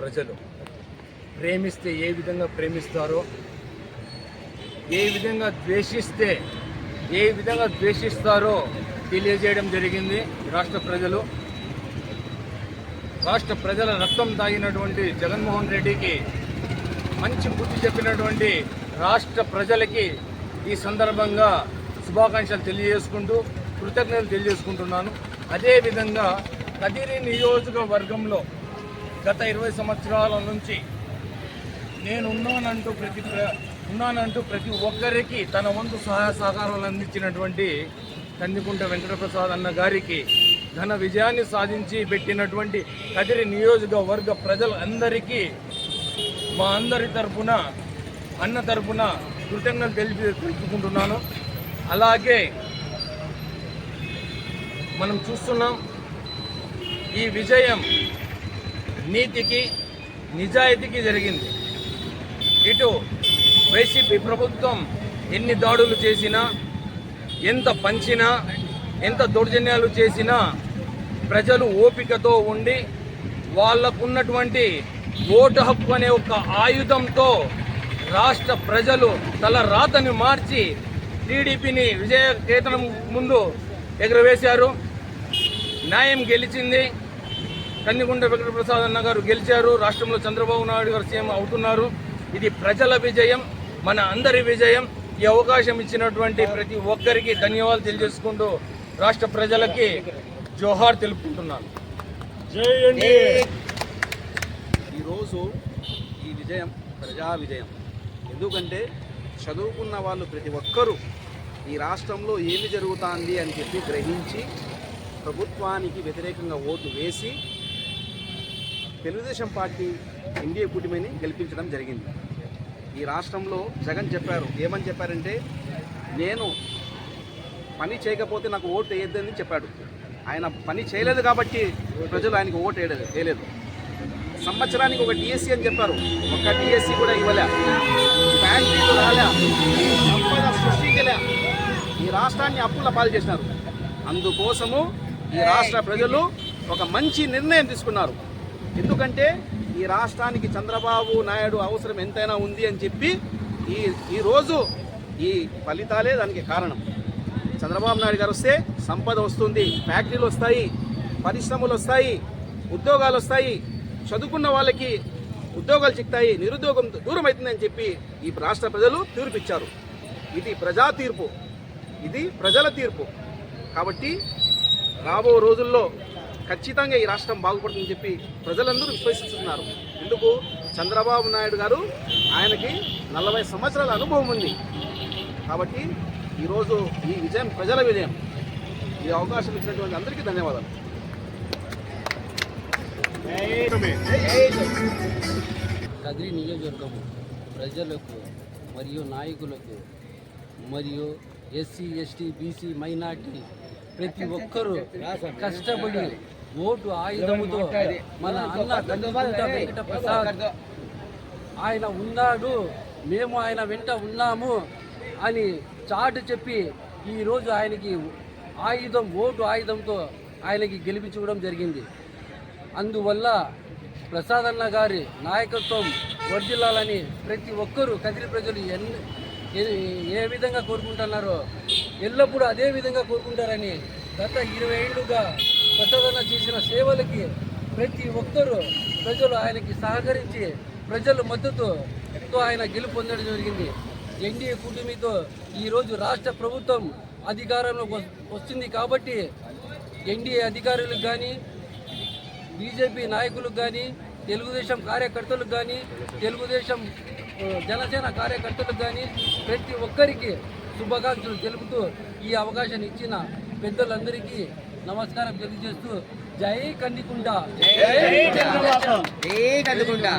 ప్రజలు ప్రేమిస్తే ఏ విధంగా ప్రేమిస్తారో ఏ విధంగా ద్వేషిస్తే ఏ విధంగా ద్వేషిస్తారో తెలియజేయడం జరిగింది రాష్ట్ర ప్రజలు. రాష్ట్ర ప్రజల రక్తం తాగినటువంటి జగన్మోహన్ రెడ్డికి మంచి బుద్ధి చెప్పినటువంటి రాష్ట్ర ప్రజలకి ఈ సందర్భంగా శుభాకాంక్షలు తెలియజేసుకుంటూ కృతజ్ఞతలు తెలియజేసుకుంటున్నాను. అదేవిధంగా కదిరి నియోజకవర్గంలో గత ఇరవై సంవత్సరాల నుంచి నేను ఉన్నానంటూ ప్రతి ఉన్నానంటూ ప్రతి ఒక్కరికి తన వంతు సహాయ సహకారాలు అందించినటువంటి కందికుంట వెంకటప్రసాద్ అన్న గారికి ఘన విజయాన్ని సాధించి పెట్టినటువంటి కదిరి నియోజకవర్గ ప్రజలందరికీ మా అందరి తరఫున అన్న తరఫున కృతజ్ఞతలు తెలిపి తెలుపుకుంటున్నాను. అలాగే మనం చూస్తున్నాం ఈ విజయం నీతికి నిజాయితీకి జరిగింది. ఇటు వైసీపీ ప్రభుత్వం ఎన్ని దాడులు చేసినా ఎంత పంచినా ఎంత దౌర్జన్యాలు చేసినా ప్రజలు ఓపికతో ఉండి వాళ్ళకున్నటువంటి ఓటు హక్కు అనే ఒక ఆయుధంతో రాష్ట్ర ప్రజలు తల రాతని మార్చి టీడీపీని విజయ కేతనం ముందు ఎగురవేశారు. న్యాయం గెలిచింది. కందిగుండ వెంకటప్రసాద్ అన్న గారు గెలిచారు. రాష్ట్రంలో చంద్రబాబు నాయుడు గారు సీఎం అవుతున్నారు. ఇది ప్రజల విజయం మన అందరి విజయం. ఈ అవకాశం ఇచ్చినటువంటి ప్రతి ఒక్కరికి ధన్యవాదాలు తెలియజేసుకుంటూ రాష్ట్ర ప్రజలకి జోహార్ తెలుపుకుంటున్నాను. ఈరోజు ఈ విజయం ప్రజా విజయం. ఎందుకంటే చదువుకున్న వాళ్ళు ప్రతి ఒక్కరూ ఈ రాష్ట్రంలో ఏమి జరుగుతుంది అని చెప్పి గ్రహించి ప్రభుత్వానికి వ్యతిరేకంగా ఓటు వేసి తెలుగుదేశం పార్టీ ఎన్డీఏ కూటమిని గెలిపించడం జరిగింది. ఈ రాష్ట్రంలో జగన్ చెప్పారు ఏమని చెప్పారంటే నేను పని చేయకపోతే నాకు ఓటు వేయద్దని చెప్పాడు. ఆయన పని చేయలేదు కాబట్టి ప్రజలు ఆయనకు ఓటు వేయలేదు వేయలేదు. సంవత్సరానికి ఒక డిఎస్సి అని చెప్పారు. ఒక్క డిఎస్సి కూడా ఇవ్వలే. ఫ్యాక్టరీలు రాలే. సృష్టించలే. ఈ రాష్ట్రాన్ని అప్పుల పాలు చేసినారు. అందుకోసము ఈ రాష్ట్ర ప్రజలు ఒక మంచి నిర్ణయం తీసుకున్నారు. ఎందుకంటే ఈ రాష్ట్రానికి చంద్రబాబు నాయుడు అవసరం ఎంతైనా ఉంది అని చెప్పి ఈ ఈరోజు ఈ ఫలితాలే దానికి కారణం. చంద్రబాబు నాయుడు గారు వస్తే సంపద వస్తుంది ఫ్యాక్టరీలు వస్తాయి పరిశ్రమలు వస్తాయి ఉద్యోగాలు వస్తాయి చదువుకున్న వాళ్ళకి ఉద్యోగాలు చిక్తాయి నిరుద్యోగం దూరం అవుతుందని చెప్పి ఈ రాష్ట్ర ప్రజలు తీర్పిచ్చారు. ఇది ప్రజా తీర్పు. ఇది ప్రజల తీర్పు. కాబట్టి రాబో రోజుల్లో ఖచ్చితంగా ఈ రాష్ట్రం బాగుపడుతుందని చెప్పి ప్రజలందరూ విశ్వసిస్తున్నారు. ఎందుకు? చంద్రబాబు నాయుడు గారు ఆయనకి నలభై సంవత్సరాల అనుభవం ఉంది. కాబట్టి ఈరోజు ఈ విజయం ప్రజల విజయం. ఈ అవకాశం ఇచ్చినటువంటి అందరికీ ధన్యవాదాలు. కదిరి నియోజకవర్గం ప్రజలకు మరియు నాయకులకు మరియు ఎస్సీ ఎస్టీ బీసీ మైనార్టీ ప్రతి ఒక్కరూ కష్టపడి ఓటు ఆయుధముతో మన అన్న కందుకుంట వెంకట ప్రసాద్ ఆయన ఉన్నాడు. మేము ఆయన వెంట ఉన్నాము అని చాటు చెప్పి ఈరోజు ఆయనకి ఆయుధం ఓటు ఆయుధంతో ఆయనకి గెలిపించుకోవడం జరిగింది. అందువల్ల ప్రసాదన్న గారి నాయకత్వం వర్ధిల్లాలని ప్రతి ఒక్కరూ కదిరి ప్రజలు ఎన్ని ఏ- ఏ విధంగా కోరుకుంటున్నారో ఎల్లప్పుడూ అదే విధంగా కోరుకుంటారని గత ఇరవై ఏళ్ళుగా ప్రసాదన్న చేసిన సేవలకి ప్రతి ఒక్కరూ ప్రజలు ఆయనకి సహకరించి ప్రజల మద్దతుతో ఆయన గెలుపొందడం జరిగింది. ఎన్డీఏ కూటమితో ఈరోజు రాష్ట్ర ప్రభుత్వం అధికారంలో వస్తుంది కాబట్టి ఎన్డీఏ అధికారులకు కానీ బీజేపీ నాయకులకు కానీ తెలుగుదేశం కార్యకర్తలకు కానీ తెలుగుదేశం జనసేన కార్యకర్తలకు కానీ ప్రతి ఒక్కరికి శుభాకాంక్షలు తెలుపుతూ ఈ అవకాశాన్ని ఇచ్చిన పెద్దలందరికీ నమస్కారం తెలియజేస్తూ జై కందికుంట. జై కదుకుంటా.